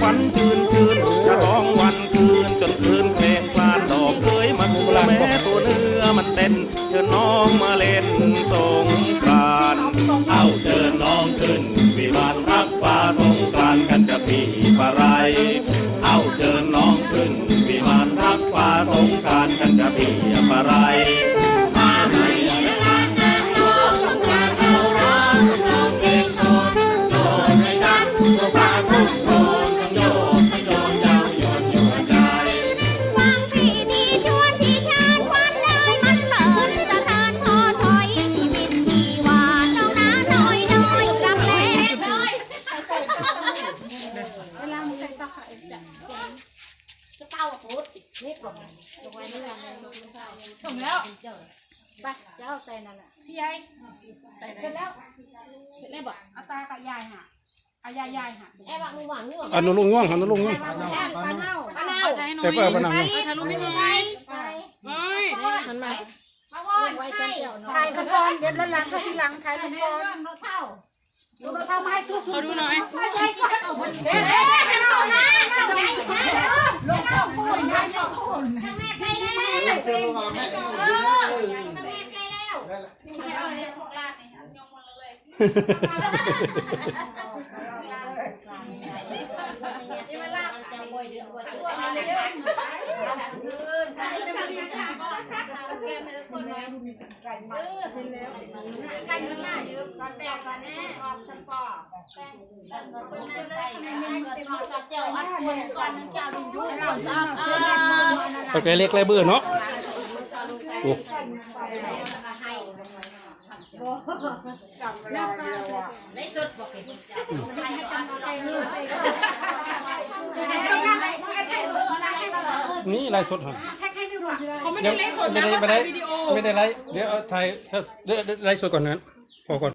ควันชื่นชื่นฉลองวันคืนจนคืนเพลงพลานดอกเคยมันแม่ตัวเนื้อมันเต้นเชิญน้องมาเล่นโซ เต้าพุดนี่ปลงลงไว้เมื่อไหร่ส่งแล้วไปเจ้าใจนั่นแหละพี่ยายเสร็จแล้วเสร็จแล้วบอกเอาตากับยายห่ะอายายยายห่ะแอบหวังนี่หว่าอันนู้นลุงง่วงอันนู้นลุงง่วงปลาเน่าปลาเน่าปลาเน่าใช้หนุ่เปยเปอร์พนังทะลุไม่หวไปเฮ้ยหันมามาวอนให้ขายกันก่อนเดี๋ยวหลังขาทีหลังขายกันก่อนรถเท่ารถเท่ามาให้ทุกขอดูหน่อยไม่ใช่ก่อนเด็ดเด็ดเด็ดเอานะลงเข้าปูนได้เข้าปูน แม่ไป แล้วเสื้อมาแม่เออแม่ไปแล้วนี่มันลาบจะบ่อยเดือดบ่อยเดือดไปเร็วกันหน้ายืมก่อนแปลกันแน่ออกสันปอแปลงเปิ้นนั่นไปแม่เกิดพอสับเจ้าอัดคนก่อนเจ้าดูดูก่อนสับอ่าตะไคร้เล็กไรเบื่อเนาะ โอ้ได้สุดบอกให้นี่ไลฟ์สดเหรอเขาไม่ได้เล่นสดไม่นะได้เขาไม่ได้ถ่ายวิดีโอไม่ได้ไลฟ์เดี๋ยวเอาถ่ายเดี๋ยวเดี๋ยวไลฟ์สดก่อนนั้นพอก่อน